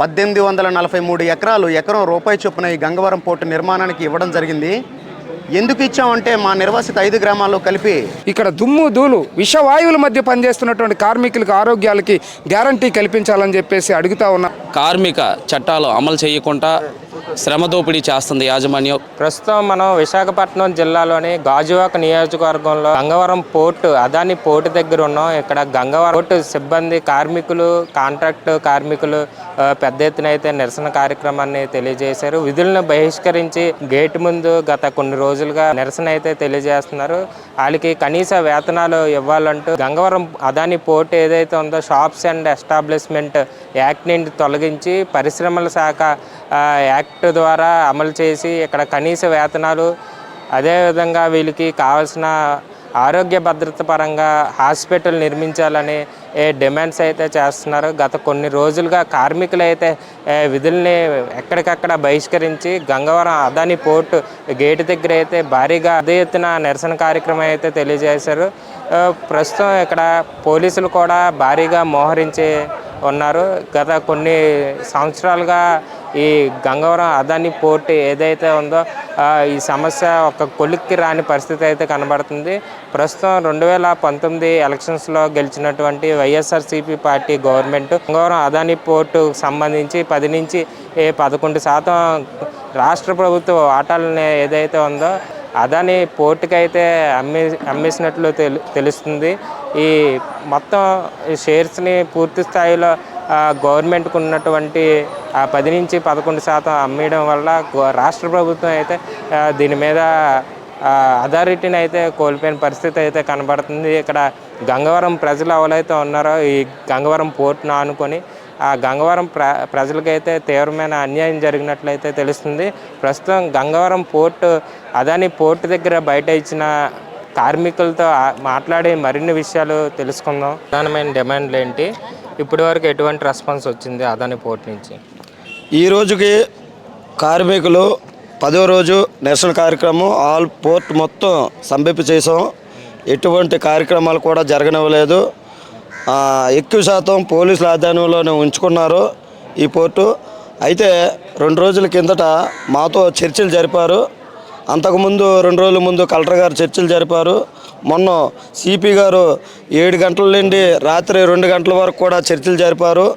పద్దెనిమిది వందల నలభై మూడు ఎకరాలు ఎకరం రూపాయి చొప్పున ఈ గంగవరం పోర్టు నిర్మాణానికి ఇవ్వడం జరిగింది. ఎందుకు ఇచ్చామంటే మా నిర్వాసిత ఐదు గ్రామాల్లో కలిపి ఇక్కడ దుమ్ము ధూళి విషవాయువుల మధ్య పనిచేస్తున్నటువంటి కార్మికులకు ఆరోగ్యాలకి గ్యారంటీ కల్పించాలని చెప్పేసి అడుగుతా ఉన్నా కార్మిక చట్టాలు అమలు చేయకుండా శ్రమ దోపిడీ చేస్తుంది యాజమాన్యం. ప్రస్తుతం మనం విశాఖపట్నం జిల్లాలోని గాజువాక నియోజకవర్గంలో గంగవరం పోర్టు అదాని పోర్టు దగ్గర ఉన్నాం. ఇక్కడ గంగవరం పోర్టు సిబ్బంది కార్మికులు కాంట్రాక్ట్ కార్మికులు పెద్ద ఎత్తున అయితే నిరసన కార్యక్రమాన్ని తెలియజేశారు. విధులను బహిష్కరించి గేట్ ముందు గత కొన్ని రోజులుగా నిరసన అయితే తెలియజేస్తున్నారు. వాళ్ళకి కనీస వేతనాలు ఇవ్వాలంటూ గంగవరం అదాని పోర్టు ఏదైతే ఉందో షాప్స్ అండ్ ఎస్టాబ్లిష్మెంట్ యాక్ట్ నుండి తొలగించి పరిశ్రమల శాఖ యాక్ట్ యాక్ట్ ద్వారా అమలు చేసి ఇక్కడ కనీస వేతనాలు అదేవిధంగా వీళ్ళకి కావాల్సిన ఆరోగ్య భద్రత పరంగా హాస్పిటల్ నిర్మించాలని ఏ డిమాండ్స్ అయితే చేస్తున్నారు గత కొన్ని రోజులుగా కార్మికులు అయితే విధుల్ని ఎక్కడికక్కడ బహిష్కరించి గంగవరం అదాని పోర్టు గేటు దగ్గర అయితే భారీగా అదే ఎత్తున నిరసన కార్యక్రమం అయితే తెలియజేశారు. ప్రస్తుతం ఇక్కడ పోలీసులు కూడా భారీగా మోహరించి ఉన్నారు. గత కొన్ని సంవత్సరాలుగా ఈ గంగవరం అదాని పోర్ట్ ఏదైతే ఉందో ఈ సమస్య ఒక కొలిక్కి రాని పరిస్థితి అయితే కనబడుతుంది. ప్రస్తుతం రెండు వేల పంతొమ్మిది ఎలక్షన్స్లో గెలిచినటువంటి YSRCP party government Gangavaram Adani port సంబంధించి పది నుంచి పదకొండు శాతం రాష్ట్ర ప్రభుత్వ వాటాలని ఏదైతే ఉందో అదాని పోర్టుకి అయితే అమ్మే అమ్మేసినట్లు తెలు తెలుస్తుంది. ఈ మొత్తం షేర్స్ని పూర్తి స్థాయిలో గవర్నమెంట్కు ఉన్నటువంటి ఆ పది నుంచి పదకొండు శాతం అమ్మేయడం వల్ల రాష్ట్ర ప్రభుత్వం అయితే దీని మీద అథారిటీని అయితే కోల్పోయిన పరిస్థితి అయితే కనబడుతుంది. ఇక్కడ గంగవరం ప్రజలు ఎవరైతే ఉన్నారో ఈ గంగవరం పోర్టును ఆనుకొని ఆ గంగవరం ప్ర ప్రజలకైతే తీవ్రమైన అన్యాయం జరిగినట్లయితే తెలుస్తుంది. ప్రస్తుతం గంగవరం పోర్టు అదాని పోర్టు దగ్గర బయట ఇచ్చిన కార్మికులతో మాట్లాడి మరిన్ని విషయాలు తెలుసుకుందాం. ప్రధానమైన డిమాండ్లు ఏంటి? ఇప్పటి వరకు ఎటువంటి రెస్పాన్స్ వచ్చింది అదాని పోర్ట్ నుంచి? ఈ రోజుకి కార్మికులు పదో రోజు నిరసన కార్యక్రమం ఆల్ పోర్ట్ మొత్తం సంభింప చేసాం. ఎటువంటి కార్యక్రమాలు కూడా జరగనివ్వలేదు. ఎక్కువ శాతం పోలీసుల ఆధ్వర్యంలోనే ఉంచుకున్నారు ఈ పోర్టు. అయితే రెండు రోజుల కిందట మాతో చర్చలు జరిపారు. అంతకుముందు రెండు రోజుల ముందు కలెక్టర్ గారు చర్చలు జరిపారు. మొన్న సిపి గారు ఏడు గంటల నుండి రాత్రి రెండు గంటల వరకు కూడా చర్చలు జరిపారు.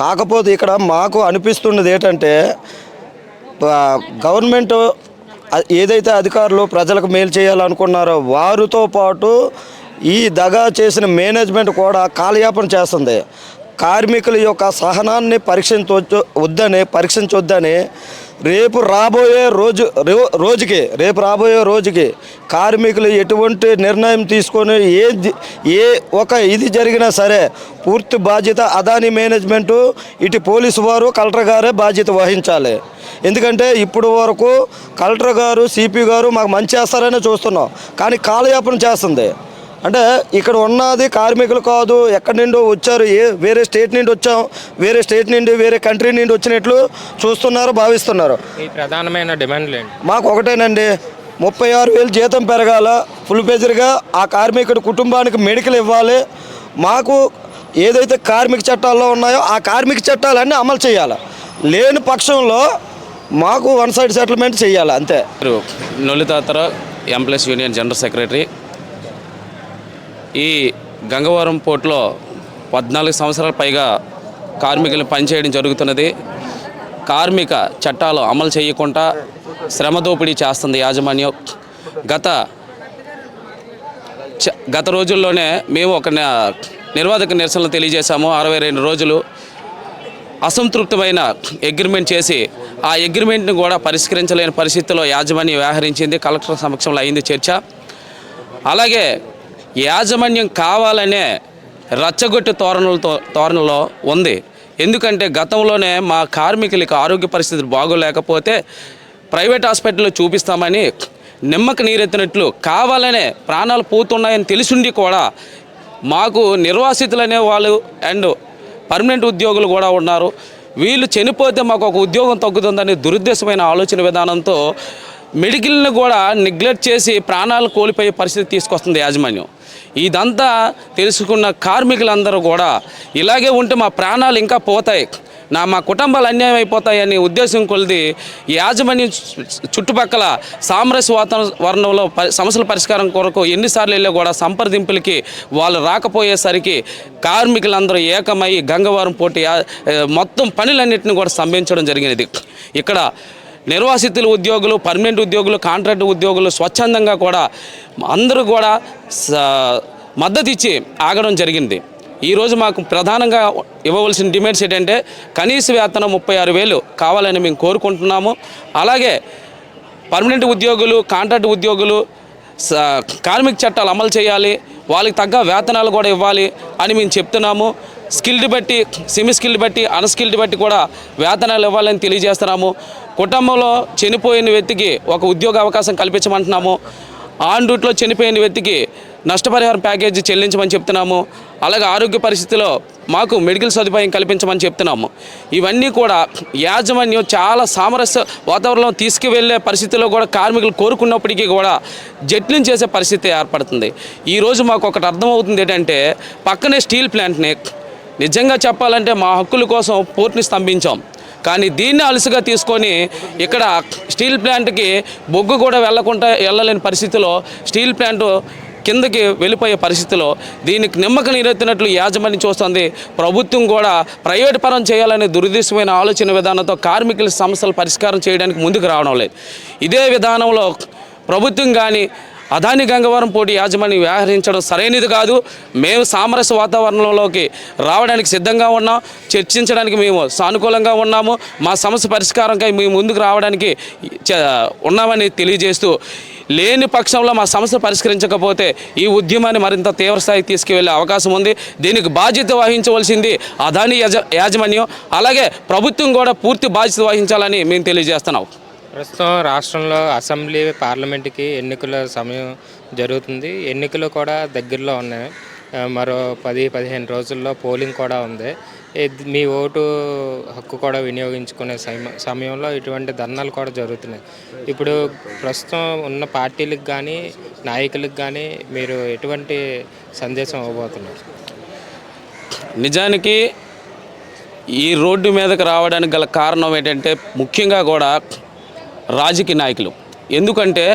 కాకపోతే ఇక్కడ మాకు అనిపిస్తున్నది ఏంటంటే గవర్నమెంట్ ఏదైతే అధికారులు ప్రజలకు మేలు చేయాలనుకున్నారో వారితో పాటు ఈ దగా చేసిన మేనేజ్మెంట్ కూడా కాలయాపన చేస్తుంది. కార్మికుల యొక్క సహనాన్ని పరీక్షించవచ్చు వద్దని పరీక్షించొద్దని రేపు రాబోయే రోజు రోజుకి రేపు రాబోయే రోజుకి కార్మికులు ఎటువంటి నిర్ణయం తీసుకొని ఏ ఏ ఒక ఇది జరిగినా సరే పూర్తి బాధ్యత అదాని మేనేజ్మెంటు ఇటు పోలీసు వారు కలెక్టర్ గారే బాధ్యత వహించాలి. ఎందుకంటే ఇప్పుడు వరకు కలెక్టర్ గారు సిపి గారు మాకు మంచి చేస్తారనే చూస్తున్నాం. కానీ కాలయాపన చేస్తుంది. అంటే ఇక్కడ ఉన్నది కార్మికులు కాదు ఎక్కడి నుండో వచ్చారు ఏ వేరే స్టేట్ నుండి వచ్చాం వేరే స్టేట్ నుండి వేరే కంట్రీ నుండి వచ్చినట్లు చూస్తున్నారు భావిస్తున్నారు. ఈ ప్రధానమైన డిమాండ్లు మాకు ఒకటేనండి ముప్పై ఆరు వేలు జీతం పెరగాల ఫుల్ పేజర్గా ఆ కార్మికుడి కుటుంబానికి మెడికల్ ఇవ్వాలి. మాకు ఏదైతే కార్మిక చట్టాల్లో ఉన్నాయో ఆ కార్మిక చట్టాలన్నీ అమలు చేయాలి. లేని పక్షంలో మాకు వన్ సైడ్ సెటిల్మెంట్ చేయాలి అంతే. పేరు నొల్లితాతర ఎంప్లాయీస్ యూనియన్ జనరల్ సెక్రటరీ ఈ గంగవరం పోర్టులో పద్నాలుగు సంవత్సరాల పైగా కార్మికులు పనిచేయడం జరుగుతున్నది. కార్మిక చట్టాలు అమలు చేయకుండా శ్రమ దోపిడీ చేస్తుంది యాజమాన్యం. గత చ- గత రోజుల్లోనే మేము ఒక నిర్వాధక నిరసనలు తెలియజేశాము. అరవై రెండు రోజులు అసంతృప్తమైన అగ్రిమెంట్ చేసి ఆ అగ్రిమెంట్ని కూడా పరిష్కరించలేని పరిస్థితిలో యాజమాన్యం వ్యవహరించింది. కలెక్టర్ సమక్షంలో అయింది చర్చ. అలాగే యాజమాన్యం కావాలనే రచ్చగొట్టు తోరణలతో తోరణలో ఉంది. ఎందుకంటే గతంలోనే మా కార్మికులకి ఆరోగ్య పరిస్థితులు బాగోలేకపోతే ప్రైవేట్ హాస్పిటల్లో చూపిస్తామని నిమ్మక నీరెత్తినట్లు కావాలనే ప్రాణాలు పోతున్నాయని తెలిసిండి కూడా మాకు నిర్వాసితులనే వాళ్ళు అండ్ పర్మనెంట్ ఉద్యోగులు కూడా ఉన్నారు. వీళ్ళు చనిపోతే మాకు ఒక ఉద్యోగం తగ్గుతుందని దురుద్దేశమైన ఆలోచన విధానంతో మెడికల్ని కూడా నెగ్లెక్ట్ చేసి ప్రాణాలు కోల్పోయే పరిస్థితి తీసుకొస్తుంది యాజమాన్యం. ఇదంతా తెలుసుకున్న కార్మికులందరూ కూడా ఇలాగే ఉంటే మా ప్రాణాలు ఇంకా పోతాయి. నా మా కుటుంబాలు అన్యాయం అయిపోతాయనే ఉద్దేశం కొలిది యాజమాన్యం చుట్టుపక్కల సామరస్య వాతావరణంలో సమస్యల పరిష్కారం కొరకు ఎన్నిసార్లు వెళ్ళా కూడా సంప్రదింపులకి వాళ్ళు రాకపోయేసరికి కార్మికులందరూ ఏకమై గంగవరం పోటీ మొత్తం పనులన్నింటిని కూడా స్తంభించడం జరిగినది. ఇక్కడ నిర్వాసితులు ఉద్యోగులు పర్మనెంట్ ఉద్యోగులు కాంట్రాక్ట్ ఉద్యోగులు స్వచ్ఛందంగా కూడా అందరూ కూడా మద్దతు ఇచ్చి ఆగడం జరిగింది. ఈరోజు మాకు ప్రధానంగా ఇవ్వవలసిన డిమాండ్స్ ఏంటంటే కనీస వేతనం ముప్పై ఆరు వేలు కావాలని మేము కోరుకుంటున్నాము. అలాగే పర్మనెంట్ ఉద్యోగులు కాంట్రాక్ట్ ఉద్యోగులు స- కార్మిక చట్టాలు అమలు చేయాలి వాళ్ళకి తగ్గ వేతనాలు కూడా ఇవ్వాలి అని మేము చెప్తున్నాము. స్కిల్డ్ బట్టి సెమీ స్కిల్డ్ బట్టి అన్స్కిల్డ్ బట్టి కూడా వేతనాలు ఇవ్వాలని తెలియజేస్తున్నాము. కుటుంబంలో చనిపోయిన వ్యక్తికి ఒక ఉద్యోగ అవకాశం కల్పించమంటున్నాము. ఆన్ రూట్లో చనిపోయిన వ్యక్తికి నష్టపరిహారం ప్యాకేజీ చెల్లించమని చెప్తున్నాము. అలాగే ఆరోగ్య పరిస్థితిలో మాకు మెడికల్ సదుపాయం కల్పించమని చెప్తున్నాము. ఇవన్నీ కూడా యాజమాన్యం చాలా సామరస్య వాతావరణం తీసుకువెళ్ళే పరిస్థితిలో కూడా కార్మికులు కోరుకున్నప్పటికీ కూడా జట్లింగ్ చేసే పరిస్థితి ఏర్పడుతుంది. ఈరోజు మాకు ఒకటి అర్థమవుతుంది ఏంటంటే పక్కనే స్టీల్ ప్లాంట్ని నిజంగా చెప్పాలంటే మా హక్కుల కోసం పోర్ట్ని స్తంభించాం. కానీ దీన్ని అలసిగా తీసుకొని ఇక్కడ స్టీల్ ప్లాంట్కి బొగ్గు కూడా వెళ్ళకుండా వెళ్ళలేని పరిస్థితిలో స్టీల్ ప్లాంట్ కిందకి వెళ్ళిపోయే పరిస్థితిలో దీనికి నిమ్మక నీరెత్తినట్లు యాజమాన్యం చూస్తుంది. ప్రభుత్వం కూడా ప్రైవేట్ పరం చేయాలనే దురదృష్టమైన ఆలోచన విధానంతో కార్మికుల సమస్యలు పరిష్కారం చేయడానికి ముందుకు రావడం లేదు. ఇదే విధానంలో ప్రభుత్వం కానీ అదాని గంగవరం పోటీ యాజమాన్యం వ్యవహరించడం సరైనది కాదు. మేము సామరస్య వాతావరణంలోకి రావడానికి సిద్ధంగా ఉన్నాం. చర్చించడానికి మేము సానుకూలంగా ఉన్నాము. మా సమస్య పరిష్కారంకై మేము ముందుకు రావడానికి చ- ఉన్నామని తెలియజేస్తూ లేని పక్షంలో మా సమస్య పరిష్కరించకపోతే ఈ ఉద్యమాన్ని మరింత తీవ్రస్థాయికి తీసుకువెళ్ళే అవకాశం ఉంది. దీనికి బాధ్యత వహించవలసింది అదాని యాజ యాజమాన్యం. అలాగే ప్రభుత్వం కూడా పూర్తి బాధ్యత వహించాలని మేము తెలియజేస్తున్నాం. ప్రస్తుతం రాష్ట్రంలో అసెంబ్లీ పార్లమెంట్కి ఎన్నికల సమయం జరుగుతుంది. ఎన్నికలు కూడా దగ్గరలో ఉన్నాయి. మరో పది పదిహేను రోజుల్లో పోలింగ్ కూడా ఉంది. మీ ఓటు హక్కు కూడా వినియోగించుకునే సమయంలో ఇటువంటి ధర్నాలు కూడా జరుగుతున్నాయి. ఇప్పుడు ప్రస్తుతం ఉన్న పార్టీలకు కానీ నాయకులకు కానీ మీరు ఎటువంటి సందేశం ఇవ్వబోతున్నారు? నిజానికి ఈ రోడ్డు మీదకి రావడానికి గల కారణం ఏంటంటే ముఖ్యంగా కూడా రాజకీయ నాయకులు. ఎందుకంటే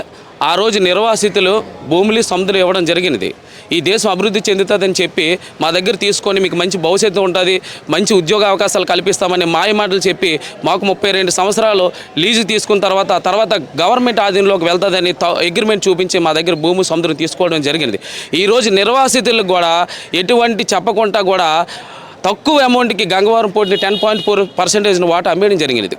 ఆ రోజు నిర్వాసితులు భూములు సముద్రం ఇవ్వడం జరిగినది. ఈ దేశం అభివృద్ధి చెందుతుందని చెప్పి మా దగ్గర తీసుకొని మీకు మంచి భవిష్యత్తు ఉంటుంది మంచి ఉద్యోగ అవకాశాలు కల్పిస్తామని మాయమాటలు చెప్పి మాకు ముప్పై రెండు సంవత్సరాలు లీజు తీసుకున్న తర్వాత తర్వాత గవర్నమెంట్ ఆధీనంలోకి వెళ్తుందని అగ్రిమెంట్ చూపించి మా దగ్గర భూమి సముద్రం తీసుకోవడం జరిగింది ఈరోజు నిర్వాసితులకు కూడా ఎటువంటి చెప్పకుండా కూడా తక్కువ అమౌంట్కి గంగవరం పోటీ టెన్ పాయింట్ ఫోర్ పర్సెంటేజ్ని వాటా అమ్మేయడం జరిగినది.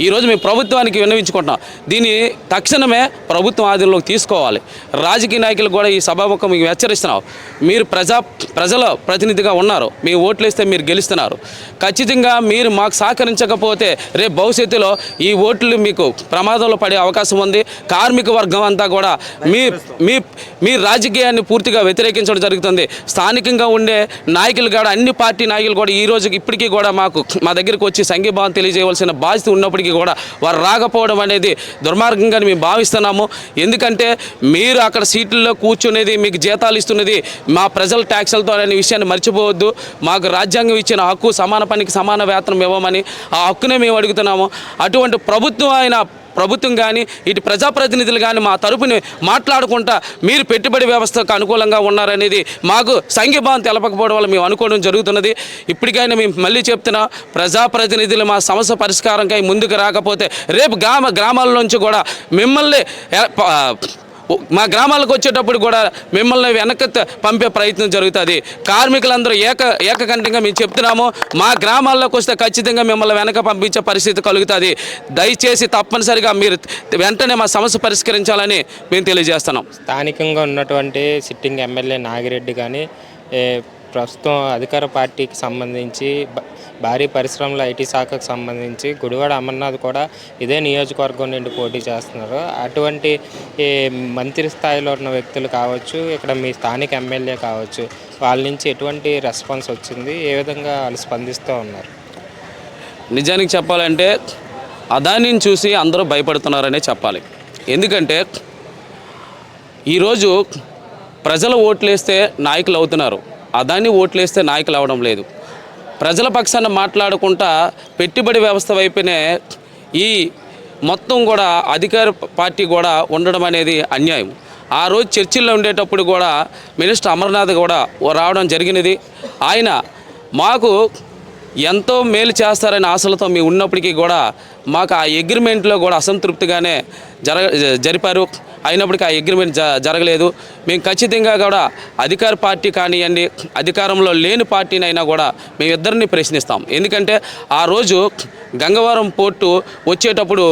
ఈరోజు మేము ప్రభుత్వానికి విన్నవించుకుంటున్నాం. దీన్ని తక్షణమే ప్రభుత్వం ఆధీనంలోకి తీసుకోవాలి. రాజకీయ నాయకులు కూడా ఈ సభాముఖం మీకు హెచ్చరిస్తున్నాం. మీరు ప్రజా ప్రజల ప్రతినిధిగా ఉన్నారు. మీ ఓట్లు ఇస్తే మీరు గెలుస్తున్నారు. ఖచ్చితంగా మీరు మాకు సహకరించకపోతే రేపు భవిష్యత్తులో ఈ ఓట్లు మీకు ప్రమాదంలో పడే అవకాశం ఉంది. కార్మిక వర్గం అంతా కూడా మీ మీ మీ రాజకీయాన్ని పూర్తిగా వ్యతిరేకించడం జరుగుతుంది. స్థానికంగా ఉండే నాయకులు కూడా అన్ని పార్టీ నాయకులు కూడా ఈ రోజు ఇప్పటికీ కూడా మాకు మా దగ్గరికి వచ్చి సంఘీభావం తెలియజేయవలసిన బాధ్యత ఉన్నప్పటికీ కూడా వారు రాకపోవడం అనేది దుర్మార్గంగా మేము భావిస్తున్నాము. ఎందుకంటే మీరు అక్కడ సీట్లలో కూర్చునేది మీకు జీతాలు ఇస్తున్నది మా ప్రజల ట్యాక్సులతో అనే విషయాన్ని మర్చిపోవద్దు. మాకు రాజ్యాంగం ఇచ్చిన హక్కు సమాన పనికి సమాన వేతనం ఇవ్వమని ఆ హక్కునే మేము అడుగుతున్నాము. అటువంటి ప్రభుత్వం అయిన ప్రభుత్వం కానీ ఇటు ప్రజాప్రతినిధులు కానీ మా తరపుని మాట్లాడుకుంటా మీరు పెట్టుబడి వ్యవస్థకు అనుకూలంగా ఉన్నారనేది మాకు సంఘీభావం తెలపకపోవడం వల్ల మేము అనుకోవడం జరుగుతున్నది. ఇప్పటికైనా మేము మళ్ళీ చెప్తున్నా ప్రజాప్రతినిధులు మా సమస్య పరిష్కారంకై ముందుకు రాకపోతే రేపు గ్రామ గ్రామాల నుంచి కూడా మిమ్మల్ని మా గ్రామాలకు వచ్చేటప్పుడు కూడా మిమ్మల్ని వెనక్కి పంపే ప్రయత్నం జరుగుతుంది. కార్మికులందరూ ఏక ఏకకంఠంగా మేము చెప్తున్నాము మా గ్రామాల్లోకి వస్తే ఖచ్చితంగా మిమ్మల్ని వెనక పంపించే పరిస్థితి కలుగుతుంది. దయచేసి తప్పనిసరిగా మీరు వెంటనే మా సమస్య పరిష్కరించాలని మేము తెలియజేస్తున్నాం. స్థానికంగా ఉన్నటువంటి సిట్టింగ్ ఎమ్మెల్యే నాగిరెడ్డి కానీ ప్రస్తుతం అధికార పార్టీకి సంబంధించి భారీ పరిశ్రమల ఐటీ శాఖకు సంబంధించి గుడివాడ అమర్నాథ్ కూడా ఇదే నియోజకవర్గం నుండి పోటీ చేస్తున్నారు. అటువంటి మంత్రి స్థాయిలో ఉన్న వ్యక్తులు కావచ్చు ఇక్కడ మీ స్థానిక ఎమ్మెల్యే కావచ్చు వాళ్ళ నుంచి ఎటువంటి రెస్పాన్స్ వచ్చింది? ఏ విధంగా వాళ్ళు స్పందిస్తూ ఉన్నారు? నిజానికి చెప్పాలంటే అదానిని చూసి అందరూ భయపడుతున్నారనే చెప్పాలి. ఎందుకంటే ఈరోజు ప్రజలు ఓట్లేస్తే నాయకులు అవుతున్నారు. అదాన్ని ఓట్లేస్తే నాయకులు అవడం లేదు. ప్రజల పక్షాన మాట్లాడుకుంటా పెట్టుబడి వ్యవస్థ వైపునే ఈ మొత్తం కూడా అధికార పార్టీ కూడా ఉండడం అనేది అన్యాయం. ఆ రోజు చర్చిల్లో ఉండేటప్పుడు కూడా మినిస్టర్ అమర్నాథ్ కూడా రావడం జరిగినది. ఆయన మాకు ఎంతో మేలు చేస్తారనే ఆశలతో మేము ఉన్నప్పటికీ కూడా మాకు ఆ అగ్రిమెంట్లో కూడా అసంతృప్తిగానే జర జరిపారు. అయినప్పటికీ ఆ అగ్రిమెంట్ జరగలేదు. మేము ఖచ్చితంగా కూడా అధికార పార్టీ కానివ్వండి అధికారంలో లేని పార్టీనైనా కూడా మేము ఇద్దరిని ప్రశ్నిస్తాం. ఎందుకంటే ఆ రోజు గంగవరం పోర్టు వచ్చేటప్పుడు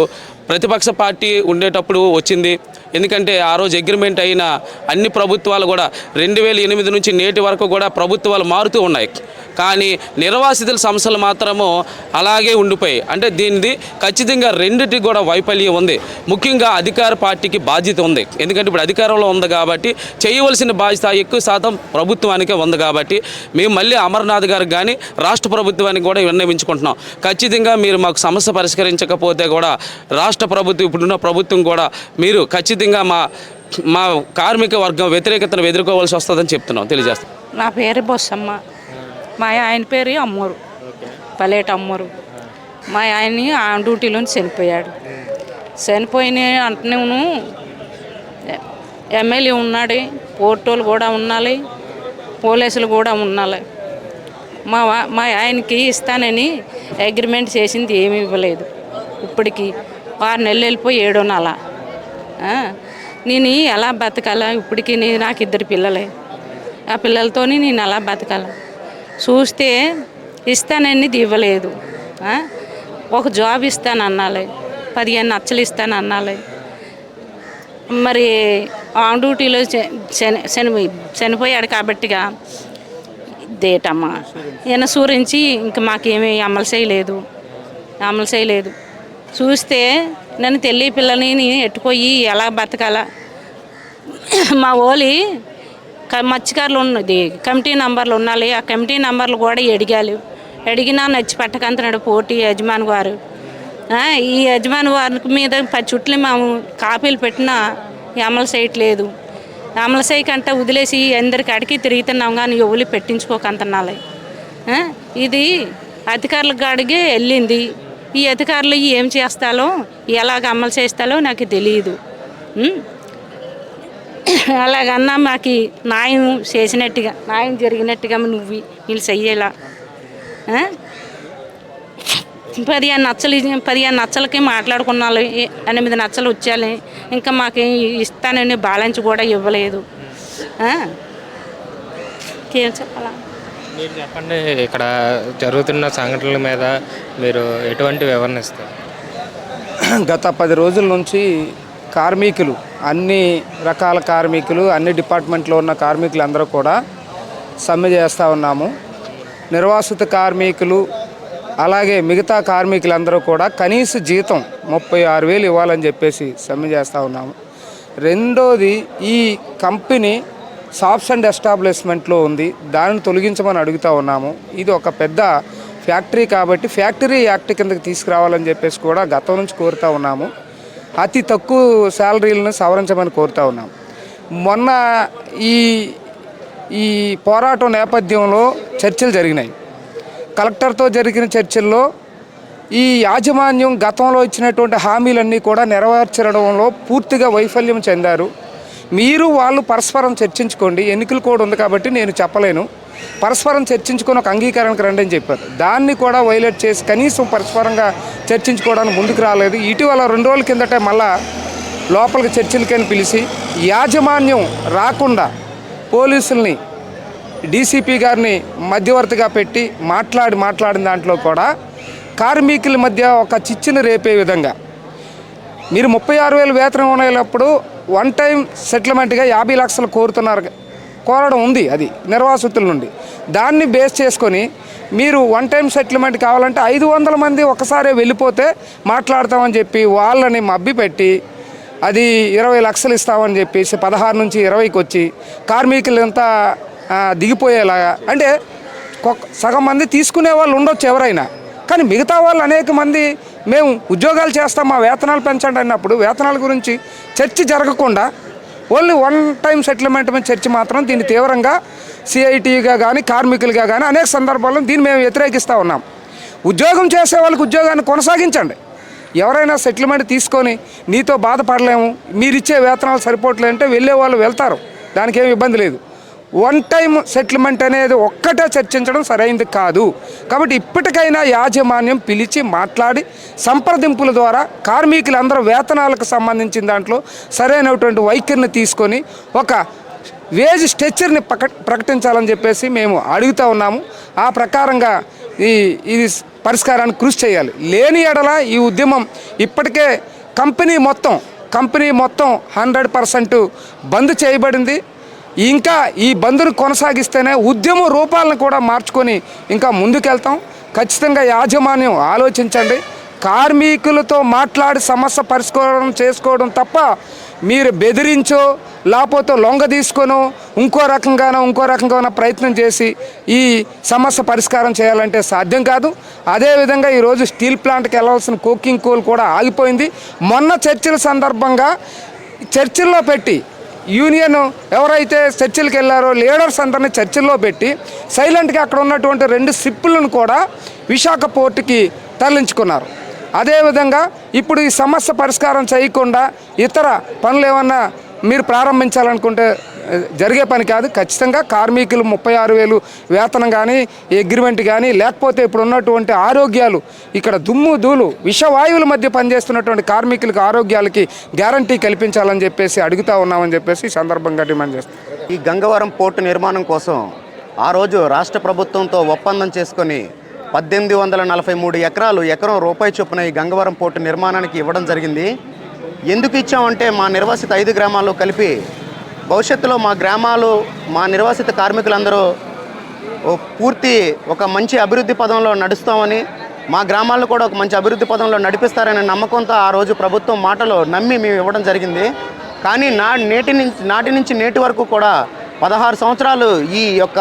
ప్రతిపక్ష పార్టీ ఉండేటప్పుడు వచ్చింది. ఎందుకంటే ఆ రోజు అగ్రిమెంట్ అయిన అన్ని ప్రభుత్వాలు కూడా రెండు వేల ఎనిమిది నుంచి నేటి వరకు కూడా ప్రభుత్వాలు మారుతూ ఉన్నాయి. కానీ నిర్వాసితుల సమస్యలు మాత్రము అలాగే ఉండిపోయాయి. అంటే దీనిది ఖచ్చితంగా రెండిటికి కూడా వైఫల్యం ఉంది. ముఖ్యంగా అధికార పార్టీకి బాధ్యత ఉంది. ఎందుకంటే ఇప్పుడు అధికారంలో ఉంది కాబట్టి చేయవలసిన బాధ్యత ఎక్కువ శాతం ప్రభుత్వానికే ఉంది కాబట్టి మేము మళ్ళీ అమర్నాథ్ గారికి కానీ రాష్ట్ర ప్రభుత్వానికి కూడా విన్నవించుకుంటున్నాం. ఖచ్చితంగా మీరు మాకు సమస్య పరిష్కరించకపోతే కూడా రాష్ట్ర ప్రభుత్వం ఇప్పుడున్న ప్రభుత్వం కూడా మీరు ఖచ్చితంగా మా మా కార్మిక వర్గం వ్యతిరేకతను ఎదుర్కోవాల్సి వస్తుందని చెప్తున్నాం తెలియజేస్తాం. నా పేరు బొస్సమ్మ మా ఆయన పేరు అమ్మూరు. పలేట అమ్మూరు. మా ఆయన్ని ఆ డ్యూటీలోని చనిపోయాడు. చనిపోయిన అంటనేను ఎమ్మెల్యే ఉన్నాడు పోర్టోలు కూడా ఉండాలి పోలీసులు కూడా ఉండాలి. మా వా- మా ఆయనకి ఇస్తానని అగ్రిమెంట్ చేసింది ఏమీ ఇవ్వలేదు. ఇప్పటికి ఆరు నెలలు వెళ్ళిపోయి ఏడో నెల. నేను ఎలా బతకాలా? ఇప్పటికి నాకు ఇద్దరు పిల్లలే. ఆ పిల్లలతోని నేను ఎలా బతకాల? చూస్తే ఇస్తానని ఇవ్వలేదు ఒక జాబ్ ఇస్తాను అన్నాలి పదిహేను నచ్చలు ఇస్తాను అన్నాలి మరి ఆన్ డ్యూటీలో చ- చని చనిపోయాడు కాబట్టిగా దేటమ్మా ఈయన సూరించి మాకేమీ అమలు చేయలేదు. అమలు చేయలేదు. చూస్తే నన్ను తెల్లి పిల్లని ఎట్టుపోయి ఎలా బతకాలా? మా ఓలి క- మత్స్యకారులు ఉన్నది. కమిటీ నంబర్లు ఉండాలి. ఆ కమిటీ నంబర్లు కూడా అడిగాలి అడిగినా నచ్చి పట్టకంతనాడు పోటీ యజమాని వారు. ఈ యజమాని వారి మీద పది చుట్లు మేము కాపీలు పెట్టినా అమలు చేయట్లేదు అమలు చేయకంటే వదిలేసి అందరికి అడిగి తిరుగుతున్నాం కానీ ఎవరు పెట్టించుకోకంతనాలి. ఇది అధికారులకు అడిగి వెళ్ళింది. ఈ అధికారులు ఏం చేస్తాలో ఎలాగ అమలు చేస్తాలో నాకు తెలియదు అలాగన్నా మాకు న్యాయం చేసినట్టుగా న్యాయం జరిగినట్టుగా నువ్వు వీళ్ళు చెయ్యేలా. పదిహేను నచ్చలు పదిహేను నచ్చలకి మాట్లాడుకున్నాను ఎనిమిది నచ్చలు వచ్చాలి ఇంకా మాకు ఇస్తానని బ్యాలెన్స్ కూడా ఇవ్వలేదు. ఆ? ఏం చెప్పాలా? మీరు చెప్పండి ఇక్కడ జరుగుతున్న సంఘటనల మీద మీరు ఎటువంటి వివరణ ఇస్తారు? గత పది రోజుల నుంచి కార్మికులు అన్ని రకాల కార్మికులు అన్ని డిపార్ట్మెంట్లో ఉన్న కార్మికులు అందరూ కూడా సమ్మె చేస్తూ ఉన్నాము. నిర్వాసిత కార్మికులు అలాగే మిగతా కార్మికులందరూ కూడా కనీస జీతం ముప్పై ఆరు వేలు ఇవ్వాలని చెప్పేసి సమ్మె చేస్తూ ఉన్నాము. రెండోది ఈ కంపెనీ సాఫ్ట్స్ అండ్ ఎస్టాబ్లిష్మెంట్లో ఉంది. దానిని తొలగించమని అడుగుతూ ఉన్నాము. ఇది ఒక పెద్ద ఫ్యాక్టరీ కాబట్టి ఫ్యాక్టరీ యాక్ట్ కిందకి తీసుకురావాలని చెప్పేసి కూడా గతం నుంచి కోరుతూ ఉన్నాము. అతి తక్కువ శాలరీలను సవరించమని కోరుతూ ఉన్నాము. మొన్న ఈ ఈ పోరాటం నేపథ్యంలో చర్చలు జరిగినాయి. కలెక్టర్తో జరిగిన చర్చల్లో ఈ యాజమాన్యం గతంలో ఇచ్చినటువంటి హామీలన్నీ కూడా నెరవేర్చడంలో పూర్తిగా వైఫల్యం చెందారు. మీరు వాళ్ళు పరస్పరం చర్చించుకోండి. ఎన్నికలు కూడా ఉంది కాబట్టి నేను చెప్పలేను. పరస్పరం చర్చించుకొని ఒక అంగీకారానికి రండి అని చెప్పారు. దాన్ని కూడా వైలేట్ చేసి కనీసం పరస్పరంగా చర్చించుకోవడానికి ముందుకు రాలేదు. ఇటీవల రెండు రోజుల కిందటే మళ్ళా లోపలికి చర్చలకని పిలిచి యాజమాన్యం రాకుండా పోలీసుల్ని డీసీపీ గారిని మధ్యవర్తిగా పెట్టి మాట్లాడి మాట్లాడిన దాంట్లో కూడా కార్మికుల మధ్య ఒక చిచ్చును రేపే విధంగా. మీరు ముప్పై ఆరు వేలు వేతనం ఉండేటప్పుడు వన్ టైం సెటిల్మెంట్గా యాభై లక్షలు కోరుతున్నారు. కోరడం ఉంది అది నిర్వాసితుల నుండి. దాన్ని బేస్ చేసుకొని మీరు వన్ టైం సెటిల్మెంట్ కావాలంటే ఐదు వందల మంది ఒకసారి వెళ్ళిపోతే మాట్లాడతామని చెప్పి వాళ్ళని మబ్బిపెట్టి అది ఇరవై లక్షలు ఇస్తామని చెప్పేసి పదహారు నుంచి ఇరవైకి వచ్చి కార్మికులంతా ఆ, దిగిపోయేలాగా. అంటే సగం మంది తీసుకునే వాళ్ళు ఉండొచ్చు ఎవరైనా. కానీ మిగతా వాళ్ళు అనేక మంది మేము ఉద్యోగాలు చేస్తాం మా వేతనాలు పెంచండి అన్నప్పుడు వేతనాల గురించి చర్చ జరగకుండా ఓన్లీ వన్ టైం సెటిల్మెంట్ మీద చర్చ మాత్రం దీన్ని తీవ్రంగా సిఐటిగా కానీ కార్మికులుగా కానీ అనేక సందర్భాల్లో దీన్ని మేము వ్యతిరేకిస్తూ ఉన్నాం. ఉద్యోగం చేసే వాళ్ళకి ఉద్యోగాన్ని కొనసాగించండి. ఎవరైనా సెటిల్మెంట్ తీసుకొని నీతో బాధపడలేము మీరిచ్చే వేతనాలు సరిపోవట్లేదు అంటే వెళ్ళే వాళ్ళు వెళ్తారు. దానికి ఏమి ఇబ్బంది లేదు. వన్ టైం సెటిల్మెంట్ అనేది ఒక్కటే చర్చించడం సరైంది కాదు. కాబట్టి ఇప్పటికైనా యాజమాన్యం పిలిచి మాట్లాడి సంప్రదింపుల ద్వారా కార్మికులందరూ వేతనాలకు సంబంధించిన దాంట్లో సరైనటువంటి వైఖరిని తీసుకొని ఒక వేజ్ స్ట్రెచ్చర్ని ప్రక ప్రకటించాలని చెప్పేసి మేము అడుగుతూ ఉన్నాము. ఆ ప్రకారంగా ఈ ఇది పరిష్కారాన్ని కృషి చేయాలి. లేని ఎడల ఈ ఉద్యమం ఇప్పటికే కంపెనీ మొత్తం కంపెనీ మొత్తం హండ్రెడ్ పర్సెంట్ బంద్ చేయబడింది. ఇంకా ఈ బంద్ను కొనసాగిస్తేనే ఉద్యమ రూపాలను కూడా మార్చుకొని ఇంకా ముందుకెళ్తాం. ఖచ్చితంగా యాజమాన్యం ఆలోచించండి. కార్మికులతో మాట్లాడి సమస్య పరిష్కారం చేసుకోవడం తప్ప మీరు బెదిరించో లేకపోతే లొంగ తీసుకొనో ఇంకో రకంగానో ఇంకో రకంగానో ప్రయత్నం చేసి ఈ సమస్య పరిష్కారం చేయాలంటే సాధ్యం కాదు. అదేవిధంగా ఈరోజు స్టీల్ ప్లాంట్కి వెళ్ళాల్సిన కోకింగ్ కోల్ కూడా ఆగిపోయింది. మొన్న చర్చల సందర్భంగా చర్చిల్లో పెట్టి యూనియన్ ఎవరైతే చర్చిలకు వెళ్ళారో లీడర్స్ అందరినీ చర్చిల్లో పెట్టి సైలెంట్గా అక్కడ ఉన్నటువంటి రెండు సిప్పులను కూడా విశాఖ పోర్టుకి తరలించుకున్నారు. అదేవిధంగా ఇప్పుడు ఈ సమస్య పరిష్కారం చేయకుండా ఇతర పనులు ఏమన్నా మీరు ప్రారంభించాలనుకుంటే జరిగే పని కాదు. ఖచ్చితంగా కార్మికులు ముప్పై ఆరు వేలు వేతనం కానీ అగ్రిమెంట్ కానీ లేకపోతే ఇప్పుడు ఉన్నటువంటి ఆరోగ్యాలు ఇక్కడ దుమ్ము ధూలు విషవాయువుల మధ్య పనిచేస్తున్నటువంటి కార్మికులకు ఆరోగ్యాలకి గ్యారంటీ కల్పించాలని చెప్పేసి అడుగుతా ఉన్నామని చెప్పేసి సందర్భంగా డిమాండ్ చేస్తాం ఈ గంగవరం పోర్టు నిర్మాణం కోసం ఆ రోజు రాష్ట్ర ప్రభుత్వంతో ఒప్పందం చేసుకొని పద్దెనిమిది వందల నలభై మూడు ఎకరాలు ఎకరం రూపాయి చొప్పున ఈ గంగవరం పోర్టు నిర్మాణానికి ఇవ్వడం జరిగింది. ఎందుకు ఇచ్చామంటే మా నిర్వాసిత ఐదు గ్రామాల్లో కలిపి భవిష్యత్తులో మా గ్రామాలు మా నిర్వాసిత కార్మికులందరూ పూర్తి ఒక మంచి అభివృద్ధి పదంలో నడుస్తామని మా గ్రామాలు కూడా ఒక మంచి అభివృద్ధి పదంలో నడిపిస్తారనే నమ్మకంతో ఆ రోజు ప్రభుత్వం మాటలు నమ్మి మేము ఇవ్వడం జరిగింది. కానీ నా నేటి నుంచి నాటి నుంచి నేటి వరకు కూడా పదహారు సంవత్సరాలు ఈ యొక్క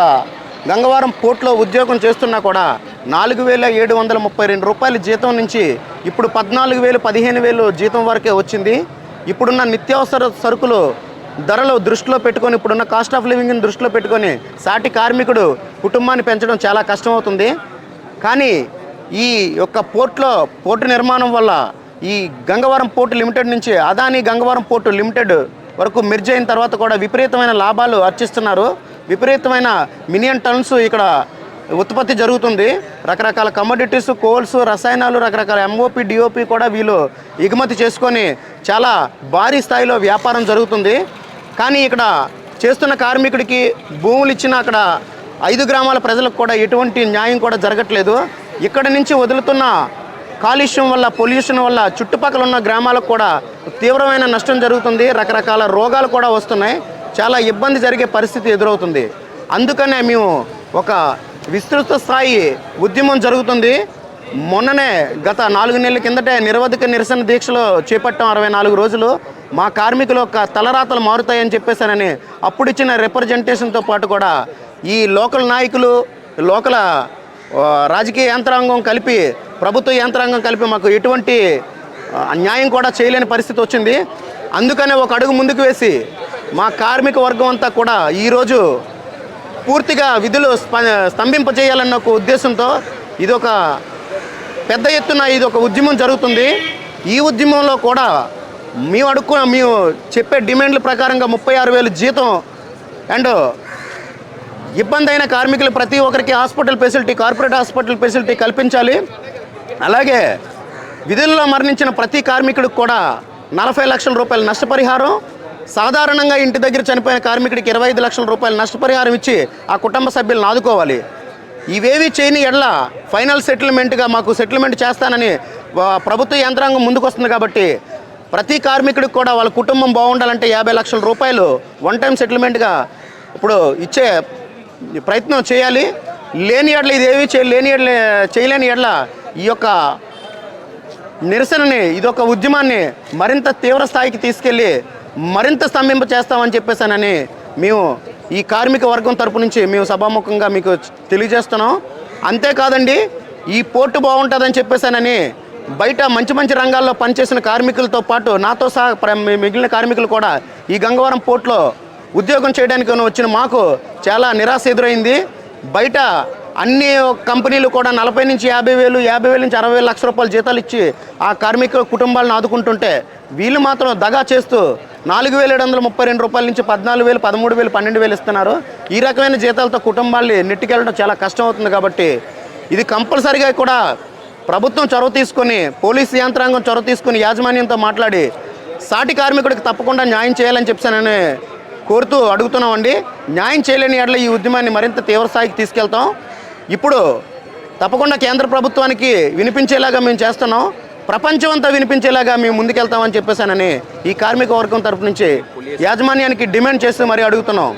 గంగవరం పోర్ట్లో ఉద్యోగం చేస్తున్నా కూడా నాలుగు వేల ఏడు వందల ముప్పై రెండు రూపాయల జీతం నుంచి ఇప్పుడు పద్నాలుగు వేలు పదిహేను వేలు జీతం వరకే వచ్చింది. ఇప్పుడున్న నిత్యావసర సరుకులు ధరలు దృష్టిలో పెట్టుకొని ఇప్పుడున్న కాస్ట్ ఆఫ్ లివింగ్ని దృష్టిలో పెట్టుకొని సాటి కార్మికుడు కుటుంబాన్ని పెంచడం చాలా కష్టమవుతుంది. కానీ ఈ యొక్క పోర్ట్లో పోర్టు నిర్మాణం వల్ల ఈ గంగవరం పోర్టు లిమిటెడ్ నుంచి అదాని గంగవరం పోర్టు లిమిటెడ్ వరకు మెర్జ్ అయిన తర్వాత కూడా విపరీతమైన లాభాలు అర్చిస్తున్నారు. విపరీతమైన మిలియన్ టన్స్ ఇక్కడ ఉత్పత్తి జరుగుతుంది. రకరకాల కమోడిటీస్ కోల్స్ రసాయనాలు రకరకాల ఎంఓపి డిఓపి కూడా వీళ్ళు ఎగుమతి చేసుకొని చాలా భారీ స్థాయిలో వ్యాపారం జరుగుతుంది. కానీ ఇక్కడ చేస్తున్న కార్మికుడికి భూములు ఇచ్చిన అక్కడ ఐదు గ్రామాల ప్రజలకు కూడా ఎటువంటి న్యాయం కూడా జరగట్లేదు. ఇక్కడ నుంచి వదులుతున్న కాలుష్యం వల్ల పొల్యూషన్ వల్ల చుట్టుపక్కల ఉన్న గ్రామాలకు కూడా తీవ్రమైన నష్టం జరుగుతుంది. రకరకాల రోగాలు కూడా వస్తున్నాయి. చాలా ఇబ్బంది జరిగే పరిస్థితి ఎదురవుతుంది. అందుకనే మేము ఒక విస్తృత స్థాయి ఉద్యమం జరుగుతుంది. మొన్ననే గత నాలుగు నెలల కిందటే నిరవధిక నిరసన దీక్షలో చేపట్టాం అరవై నాలుగు రోజులు. మా కార్మికుల యొక్క తలరాతలు మారుతాయని చెప్పేశానని అప్పుడు ఇచ్చిన రిప్రజెంటేషన్తో పాటు కూడా ఈ లోకల్ నాయకులు లోకల రాజకీయ యంత్రాంగం కలిపి ప్రభుత్వ యంత్రాంగం కలిపి మాకు ఎటువంటి న్యాయం కూడా చేయలేని పరిస్థితి వచ్చింది. అందుకనే ఒక అడుగు ముందుకు వేసి మా కార్మిక వర్గం అంతా కూడా ఈరోజు పూర్తిగా విధులు స్ప- స్తంభింపజేయాలన్న ఒక ఉద్దేశంతో ఇది ఒక పెద్ద ఎత్తున ఇది ఒక ఉద్యమం జరుగుతుంది. ఈ ఉద్యమంలో కూడా మేము అడుక్కున్న మేము చెప్పే డిమాండ్ల ప్రకారంగా ముప్పై ఆరు వేలు జీతం అండ్ ఇబ్బంది అయిన కార్మికులు ప్రతి ఒక్కరికి hospital facility corporate hospital facility కల్పించాలి. అలాగే విధుల్లో మరణించిన ప్రతి కార్మికుడికి కూడా నలభై లక్షల రూపాయల నష్టపరిహారం. సాధారణంగా ఇంటి దగ్గర చనిపోయిన కార్మికుడికి ఇరవై ఐదు లక్షల రూపాయల నష్టపరిహారం ఇచ్చి ఆ కుటుంబ సభ్యులను ఆదుకోవాలి. ఇవేవి చేయని ఎడల ఫైనల్ సెటిల్మెంట్గా మాకు సెటిల్మెంట్ చేస్తానని ప్రభుత్వ యంత్రాంగం ముందుకొస్తుంది కాబట్టి ప్రతి కార్మికుడికి కూడా వాళ్ళ కుటుంబం బాగుండాలంటే యాభై లక్షల రూపాయలు వన్ టైం సెటిల్మెంట్గా ఇప్పుడు ఇచ్చే ప్రయత్నం చేయాలి. లేని ఎడల ఇదేవి చేయ లేని ఎడల చేయలేని ఎడల ఈ యొక్క నిరసనని ఇదొక ఉద్యమాన్ని మరింత తీవ్ర స్థాయికి తీసుకెళ్ళి మరింత స్తంభింప చేస్తామని చెప్పేసానని మేము ఈ కార్మిక వర్గం తరపు నుంచి మేము సభాముఖంగా మీకు తెలియజేస్తున్నాం. అంతేకాదండి ఈ పోర్టు బాగుంటుందని చెప్పేసానని బయట మంచి మంచి రంగాల్లో పనిచేసిన కార్మికులతో పాటు నాతో సహా మిగిలిన కార్మికులు కూడా ఈ గంగవరం పోర్టులో ఉద్యోగం చేయడానికి వచ్చిన మాకు చాలా నిరాశ ఎదురైంది. బయట అన్ని కంపెనీలు కూడా నలభై నుంచి యాభై వేలు యాభై వేల నుంచి అరవై వేల లక్ష రూపాయల జీతాలు ఇచ్చి ఆ కార్మికుల కుటుంబాలను ఆదుకుంటుంటే వీళ్ళు మాత్రం దగా చేస్తూ నాలుగు వేల ఏడు వందల ముప్పై రెండు రూపాయల నుంచి పద్నాలుగు వేలు పదమూడు వేలు పన్నెండు వేలు ఇస్తున్నారు. ఈ రకమైన జీతాలతో కుటుంబాల్ని నెట్టుకెళ్ళడం చాలా కష్టం అవుతుంది కాబట్టి ఇది కంపల్సరిగా కూడా ప్రభుత్వం చొరవ తీసుకొని పోలీసు యంత్రాంగం చొరవ తీసుకొని యాజమాన్యంతో మాట్లాడి సాటి కార్మికుడికి తప్పకుండా న్యాయం చేయాలని చెప్పానని కోరుతూ అడుగుతున్నామండి. న్యాయం చేయలేని ఎడల ఈ ఉద్యమాన్ని మరింత తీవ్రస్థాయికి తీసుకెళ్తాం. ఇప్పుడు తప్పకుండా కేంద్ర ప్రభుత్వానికి వినిపించేలాగా మేము చేస్తున్నాం. ప్రపంచం అంతా వినిపించేలాగా మేము ముందుకెళ్తామని చెప్పేసానని ఈ కార్మిక వర్గం తరపు నుంచి యాజమాన్యానికి డిమాండ్ చేస్తూ మరీ అడుగుతున్నాం.